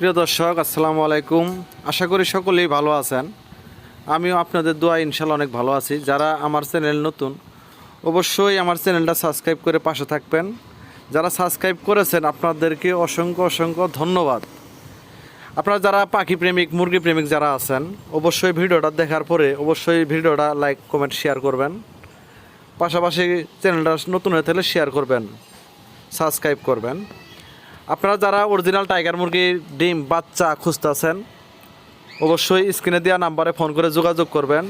প্রিয় দর্শক, আসসালামু আলাইকুম। আশা করি সকলেই ভালো আছেন। আমিও আপনাদের দোয়া ইনশাল্লাহ অনেক ভালো আছি। যারা আমার চ্যানেল নতুন, অবশ্যই আমার চ্যানেলটা সাবস্ক্রাইব করে পাশে থাকবেন। যারা সাবস্ক্রাইব করেছেন, আপনাদেরকে অসংখ্য অসংখ্য ধন্যবাদ। আপনারা যারা পাখি প্রেমিক, মুরগি প্রেমিক যারা আছেন, অবশ্যই ভিডিওটা দেখার পরে অবশ্যই ভিডিওটা লাইক, কমেন্ট, শেয়ার করবেন। পাশাপাশি চ্যানেলটা নতুন হয়ে থাকলে শেয়ার করবেন, সাবস্ক্রাইব করবেন। আপনারা যারা অরিজিনাল টাইগার মুরগির ডিম, বাচ্চা খুঁজতেছেন, অবশ্যই স্ক্রিনে দেওয়া নাম্বারে ফোন করে যোগাযোগ করবেন।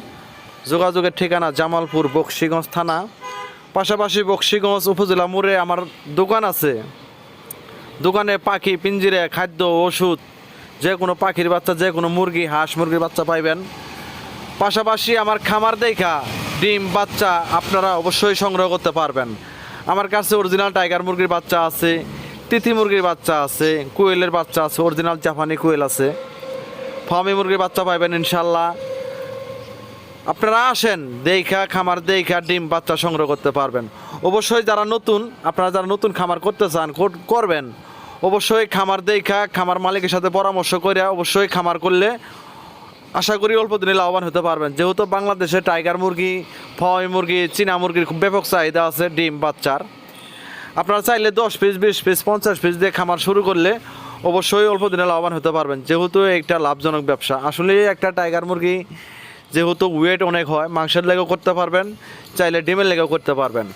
যোগাযোগের ঠিকানা জামালপুর, বক্সিগঞ্জ থানা। পাশাপাশি বক্সিগঞ্জ উপজেলা মোড়ে আমার দোকান আছে। দোকানে পাখি, পিঞ্জিরে, খাদ্য, ওষুধ যে কোনো পাখির বাচ্চা যে কোনো মুরগি, হাঁস মুরগির বাচ্চা পাইবেন। পাশাপাশি আমার খামার দেখা, ডিম, বাচ্চা আপনারা অবশ্যই সংগ্রহ করতে পারবেন। আমার কাছে অরিজিনাল টাইগার মুরগির বাচ্চা আছে। তিথি মুরগির বাচ্চা আছে, কোয়েলের বাচ্চা আছে অরিজিনাল জাপানি কোয়েল আছে। ফার্মি মুরগির বাচ্চা পাইবেন ইনশাল্লাহ আপনারা আসেন, দেখা, খামার দেখা, ডিম বাচ্চা সংগ্রহ করতে পারবেন। অবশ্যই যারা নতুন, আপনারা যারা নতুন খামার করতে চান, কর- করবেন। অবশ্যই খামার দেখা, খামার মালিকের সাথে পরামর্শ করে অবশ্যই খামার করলে আশা করি অল্প দিনে লাভবান হতে পারবেন। যেহেতু বাংলাদেশে টাইগার মুরগি ফয় মুরগি, চীনা মুরগির খুব ব্যাপক চাহিদা আছে ডিম বাচ্চার। আপনারা চাইলে দশ পিস বিশ পিস পঞ্চাশ পিস দিয়ে খামার শুরু করলে অবশ্যই অল্প দিনে লাভবান হতে পারবেন। যেহেতু একটা লাভজনক ব্যবসা। আসলে একটা টাইগার মুরগি যেহেতু ওয়েট অনেক হয়, মাংসের লেগেও করতে পারবেন, চাইলে ডিমের লেগেও করতে পারবেন।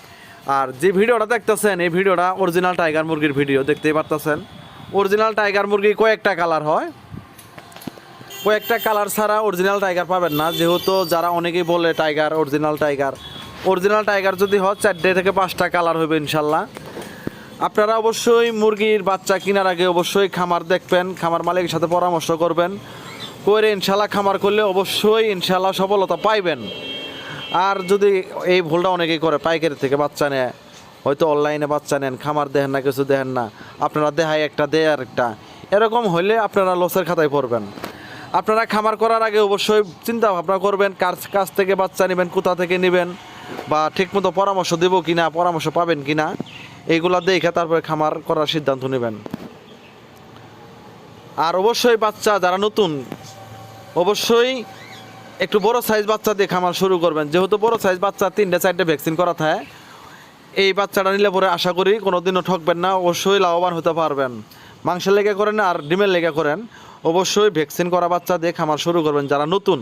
আর যে ভিডিওটা দেখতেছেন, এই ভিডিওটা অরিজিনাল টাইগার মুরগির ভিডিও দেখতেই পারতেছেন। অরিজিনাল টাইগার মুরগি কয়েকটা কালার হয়। কয়েকটা কালার ছাড়া অরিজিনাল টাইগার পাবেন না। যেহেতু যারা অনেকেই বলে tiger original tiger original tiger যদি হয়, চারটে থেকে পাঁচটা কালার হবে ইনশাল্লাহ। আপনারা অবশ্যই মুরগির বাচ্চা কেনার আগে অবশ্যই খামার দেখবেন, খামার মালিকের সাথে পরামর্শ করবেন। করে ইনশাল্লাহ খামার করলে অবশ্যই ইনশাল্লাহ সফলতা পাইবেন। আর যদি এই ভুলটা অনেকেই করে, পাইকারি থেকে বাচ্চা নেয়, হয়তো অনলাইনে বাচ্চা নেন, খামার দেখেন না, কিছু দেখেন না, আপনারা দেহায় একটা, দেয় আর একটা এরকম হলে আপনারা লসের খাতায় পড়বেন। আপনারা খামার করার আগে অবশ্যই চিন্তা ভাবনা করবেন, কার কাছ থেকে বাচ্চা নেবেন, কোথা থেকে নেবেন, বা ঠিকমতো পরামর্শ দেবো কিনা, পরামর্শ পাবেন কিনা। এইগুলা দেখে তারপরে খামার করার সিদ্ধান্ত নেবেন। আর অবশ্যই বাচ্চা যারা নতুন, অবশ্যই একটু বড় সাইজ বাচ্চা দিয়ে খামার শুরু করবেন। যেহেতু বড় সাইজ বাচ্চা, তিনটে চারটে ভ্যাকসিন করা থাকে। এই বাচ্চাটা নিলে পরে আশা করি কোনোদিনও ঠকবেন না, অবশ্যই লাভবান হতে পারবেন। মাংসের লেগে করেন আর ডিমের লেগে করেন, অবশ্যই ভ্যাকসিন করা বাচ্চা দিয়ে খামার শুরু করবেন যারা নতুন।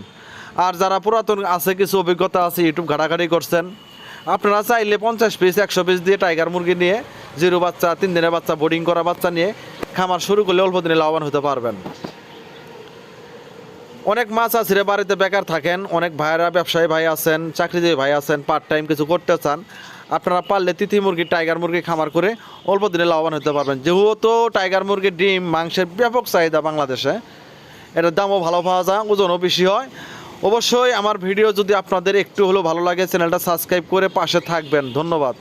আর যারা পুরাতন আছে, কিছু অভিজ্ঞতা আছে ইউটিউব ঘাটাঘাটি করছেন আপনারা চাইলে পঞ্চাশ পিস একশো পিস দিয়ে টাইগার মুরগি নিয়ে, জিরো বাচ্চা, তিন দিনের বাচ্চা বোর্ডিং করা বাচ্চা নিয়ে খামার শুরু করলে অল্প দিনে লাভবান হতে পারবেন। অনেক মাছ আছে বাড়িতে বেকার থাকেন, অনেক ভাইয়েরা ব্যবসায়ী ভাই আছেন, চাকরিজীবী ভাই আছেন পার্ট টাইম কিছু করতে চান, আপনারা পারলে তিথি মুরগি টাইগার মুরগি খামার করে অল্প দিনে লাভবান হতে পারবেন। যেহেতু টাইগার মুরগির ডিম, মাংসের ব্যাপক চাহিদা বাংলাদেশে, এটার দামও ভালো পাওয়া যায়, ওজনও বেশি হয় অবশ্যই আমার ভিডিও যদি আপনাদের একটু হলেও ভালো লাগে, চ্যানেলটা সাবস্ক্রাইব করে পাশে থাকবেন। ধন্যবাদ।